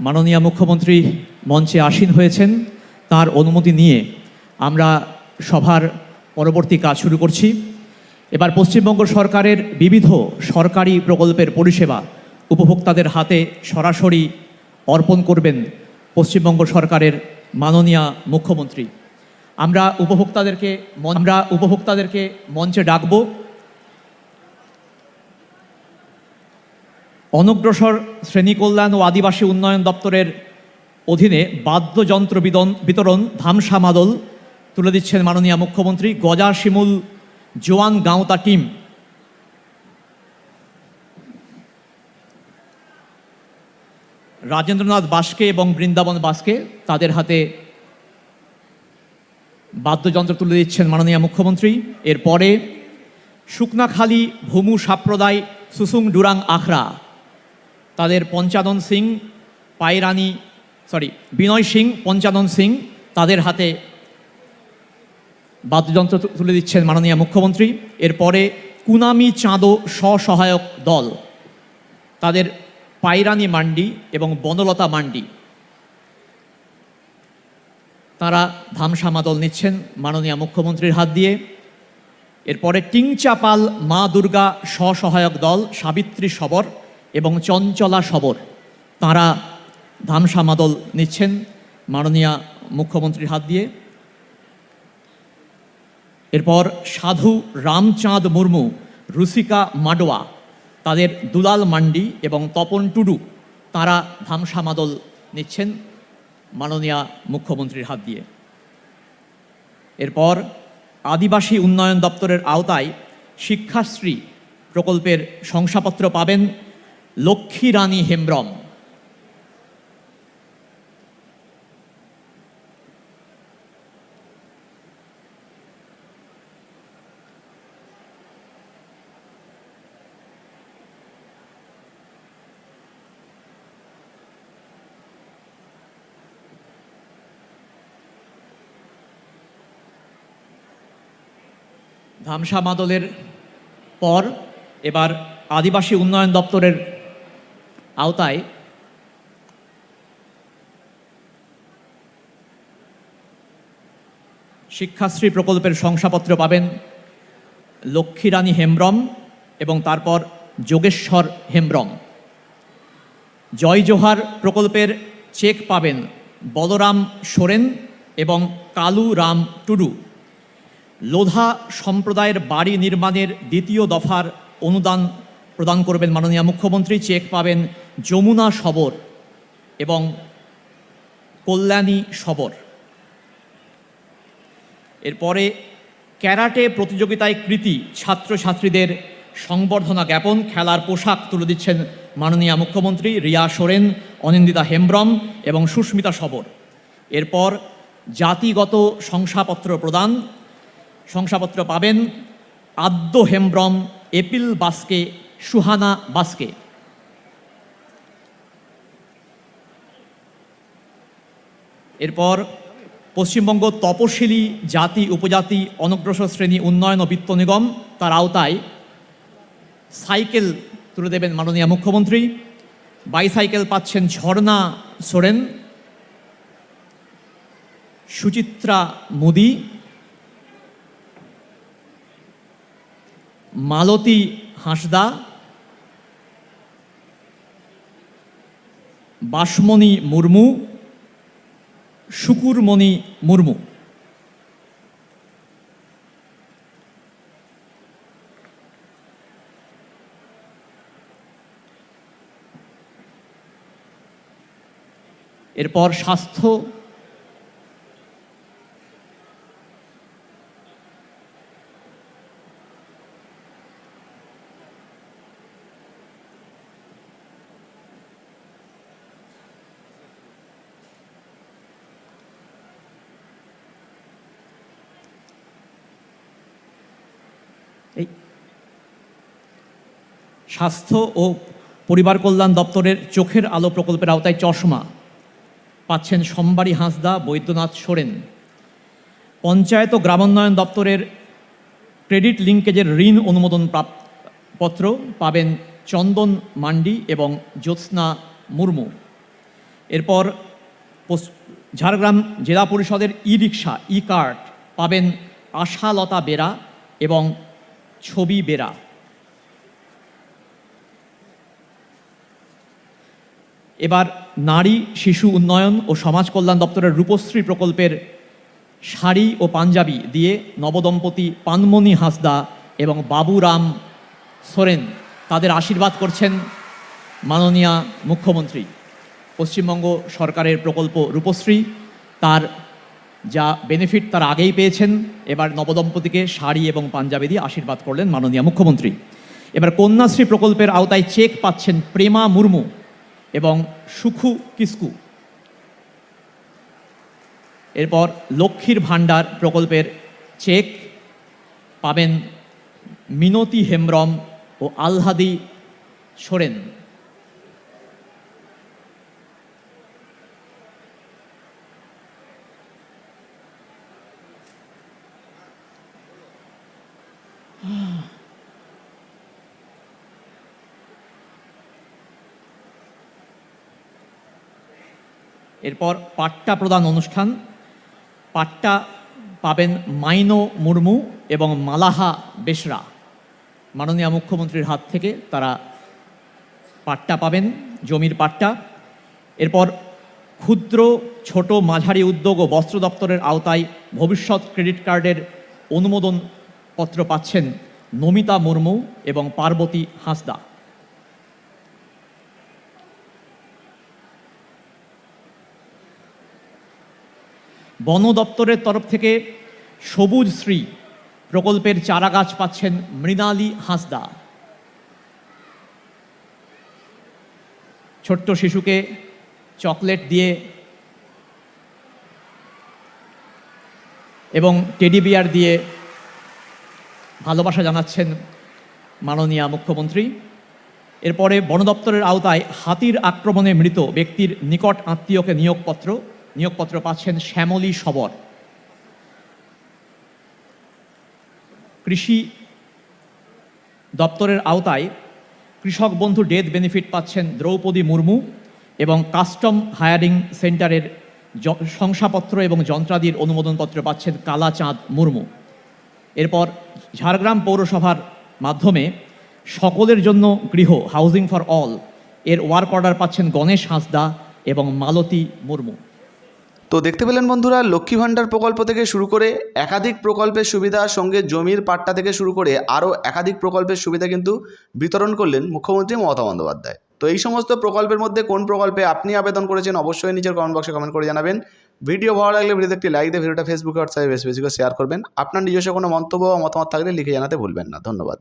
মাননীয় মুখ্যমন্ত্রী মঞ্চে আসীন হয়েছেন। তার অনুমতি নিয়ে আমরা সভার পরবর্তী কাজ শুরু করছি। এবার পশ্চিমবঙ্গ সরকারের বিবিধ সরকারি প্রকল্পের পরিষেবা উপভোক্তাদের হাতে সরাসরি অর্পণ করবেন পশ্চিমবঙ্গ সরকারের মাননীয় মুখ্যমন্ত্রী। আমরা উপভোক্তাদেরকে আমরা উপভোক্তাদেরকে মঞ্চে ডাকবো। অনগ্রসর শ্রেণি কল্যাণ ও আদিবাসী উন্নয়ন দপ্তরের অধীনে বাদ্যযন্ত্র বিদন বিতরণ ধামসা মাদল তুলে দিচ্ছেন মাননীয় মুখ্যমন্ত্রী গজা শিমুল জোয়ান গাঁওতা টিম। রাজেন্দ্রনাথ বাসকে এবং বৃন্দাবন বাসকে তাদের হাতে বাদ্যযন্ত্র তুলে দিচ্ছেন মাননীয় মুখ্যমন্ত্রী। এরপরে শুকনাখালী ভূমু সাম্প্রদায় সুসুং ডুরাং আখড়া। তাদের পঞ্চাদন সিং, পায়রানি সরি বিনয় সিং, পঞ্চাদন সিং তাদের হাতে বাদ্যযন্ত্র তুলে দিচ্ছেন মাননীয় মুখ্যমন্ত্রী। এরপরে কুনামি চাঁদো স্বসহায়ক দল, তাদের পায়রানি মান্ডি এবং বনলতা মান্ডি। তারা ধামসা মাদল নিচ্ছেন মাননীয় মুখ্যমন্ত্রীর হাত দিয়ে। এরপরে টিংচাপাল মা দুর্গা স্বসহায়ক দল, সাবিত্রী সবর এবং চঞ্চলা সবর। তারা ধামসা মাদল নিচ্ছেন মাননীয় মুখ্যমন্ত্রীর হাত দিয়ে। এরপর সাধু রামচাঁদ মুর্মু রুসিকা মাডোয়া, তাদের দুলাল মান্ডি এবং তপন টুডু, তারা ধামসা মাদল নিচ্ছেন মাননীয় মুখ্যমন্ত্রীর হাত দিয়ে। এরপর আদিবাসী উন্নয়ন দপ্তরের আওতায় শিক্ষাশ্রী প্রকল্পের শংসাপত্র পাবেন লক্ষ্মী রানী হেমব্রম। ধামসা মাদলের পর এবার আদিবাসী উন্নয়ন দপ্তরের আওতায় শিক্ষাশ্রী প্রকল্পের শংসাপত্র পাবেন লক্ষ্মীরানী হেমব্রম এবং তারপর যোগেশ্বর হেমব্রম। জয় জোহার প্রকল্পের চেক পাবেন বলরাম সোরেন এবং কালু রাম টুডু। লোধা সম্প্রদায়ের বাড়ি নির্মাণের দ্বিতীয় দফার অনুদান প্রদান করবেন মাননীয় মুখ্যমন্ত্রী, চেক পাবেন যমুনা সবর এবং কল্যাণী সবর। এরপরে ক্যারাটে প্রতিযোগিতায় কৃতি ছাত্রছাত্রীদের সংবর্ধনা জ্ঞাপন, খেলার পোশাক তুলে দিচ্ছেন মাননীয় মুখ্যমন্ত্রী রিয়া সোরেন, অনিন্দিতা হেমব্রম এবং সুস্মিতা সবর। এরপর জাতিগত শংসাপত্র প্রদান, শংসাপত্র পাবেন আদ্য হেমব্রম, এপিল বাসকে সুহানা বাসকে। এরপর পশ্চিমবঙ্গ তপশিলি জাতি, উপজাতি, অনগ্রসর শ্রেণি, উন্নয়ন ও বিত্ত নিগম তার আওতায় সাইকেল তুলে দেবেন মাননীয় মুখ্যমন্ত্রী। বাইসাইকেল পাচ্ছেন ঝর্ণা সোরেন, সুচিত্রা মোদি, মালতী হাঁসদা বাসমণি মুর্মু শুকুরমণি মুর্মু। এরপর স্বাস্থ্য এই স্বাস্থ্য ও পরিবার কল্যাণ দপ্তরের চোখের আলো প্রকল্পের আওতায় চশমা পাচ্ছেন সোমবারী হাঁসদা বৈদ্যনাথ সোরেন। পঞ্চায়েত ও গ্রামোন্নয়ন দপ্তরের ক্রেডিট লিঙ্কেজের ঋণ অনুমোদন পত্র পাবেন চন্দন মান্ডি এবং জ্যোৎস্না মুর্মু। এরপর ঝাড়গ্রাম জেলা পরিষদের ই রিক্সা ই কার্ড পাবেন আশালতা বেরা এবং ছবি বেরা। এবার নারী, শিশু উন্নয়ন ও সমাজ কল্যাণ দপ্তরের রূপশ্রী প্রকল্পের শাড়ি ও পাঞ্জাবি দিয়ে নবদম্পতি পানমণি হাসদা এবং বাবুরাম সোরেন তাদের আশীর্বাদ করছেন মাননীয়া মুখ্যমন্ত্রী। পশ্চিমবঙ্গ সরকারের প্রকল্প রূপশ্রী, তার যা বেনিফিট তার আগেই পেয়েছেন। এবার নবদম্পতিকে শাড়ি এবং পাঞ্জাবি দিয়ে আশীর্বাদ করলেন মাননীয় মুখ্যমন্ত্রী। এবার কন্যাশ্রী প্রকল্পের আওতায় চেক পাচ্ছেন প্রেমা মুর্মু এবং সুখু কিস্কু। এরপর লক্ষ্মীর ভাণ্ডার প্রকল্পের চেক পাবেন মিনতি হেমব্রম ও আলহাদি সোরেন। এরপর পাট্টা প্রদান অনুষ্ঠান। পাট্টা পাবেন মাইনো মুর্মু এবং মালাহা বেসরা মাননীয় মুখ্যমন্ত্রীর হাত থেকে তারা পাট্টা পাবেন, জমির পাট্টা। এরপর ক্ষুদ্র, ছোট, মাঝারি উদ্যোগ ও বস্ত্র দপ্তরের আওতায় ভবিষ্যৎ ক্রেডিট কার্ডের অনুমোদন পত্র পাচ্ছেন নমিতা মুর্মু এবং পার্বতী হাঁসদা। বন দপ্তরের তরফ থেকে সবুজ শ্রী প্রকল্পের চারা গাছ পাচ্ছেন মৃণালী হাঁসদা। ছোট্ট শিশুকে চকলেট দিয়ে এবং টেডি বিয়ার দিয়ে ভালোবাসা জানাচ্ছেন মাননীয় মুখ্যমন্ত্রী। এরপরে বন দপ্তরের আওতায় হাতির আক্রমণে মৃত ব্যক্তির নিকট আত্মীয়কে নিয়োগপত্র নিয়োগপত্র পাচ্ছেন শ্যামলী সবর। কৃষি দপ্তরের আওতায় কৃষক বন্ধু ডেথ বেনিফিট পাচ্ছেন দ্রৌপদী মুর্মু এবং কাস্টম হায়ারিং সেন্টারের শংসাপত্র এবং যন্ত্রাদির অনুমোদনপত্র পাচ্ছেন কালাচাঁদ মুর্মু। এরপর ঝাড়গ্রাম পৌরসভার মাধ্যমে সকলের জন্য গৃহ হাউজিং ফর অল এর ওয়ার্ক অর্ডার পাচ্ছেন গণেশ হাঁসদা এবং মালতী মুর্মু। তো দেখতে পেলেন বন্ধুরা, লক্ষ্মী ভাণ্ডার প্রকল্প থেকে শুরু করে একাধিক প্রকল্পের সুবিধা, সঙ্গে জমির পাট্টা থেকে শুরু করে আরও একাধিক প্রকল্পের সুবিধা কিন্তু বিতরণ করলেন মুখ্যমন্ত্রী মমতা বন্দ্যোপাধ্যায়। তো এই সমস্ত প্রকল্পের মধ্যে কোন প্রকল্পে আপনি আবেদন করেছেন অবশ্যই নিজের কমেন্ট বক্সে কমেন্ট করে জানাবেন। ভিডিও ভালো লাগলে ভিডিওতে একটি লাইক দিয়ে ভিডিওটা ফেসবুকে হোয়াটসঅ্যাপে বেশি বেশি করে শেয়ার করবেন। আপনার নিজস্ব কোনো মন্তব্য বা মতামত থাকলে লিখে জানাতে ভুলবেন না। ধন্যবাদ।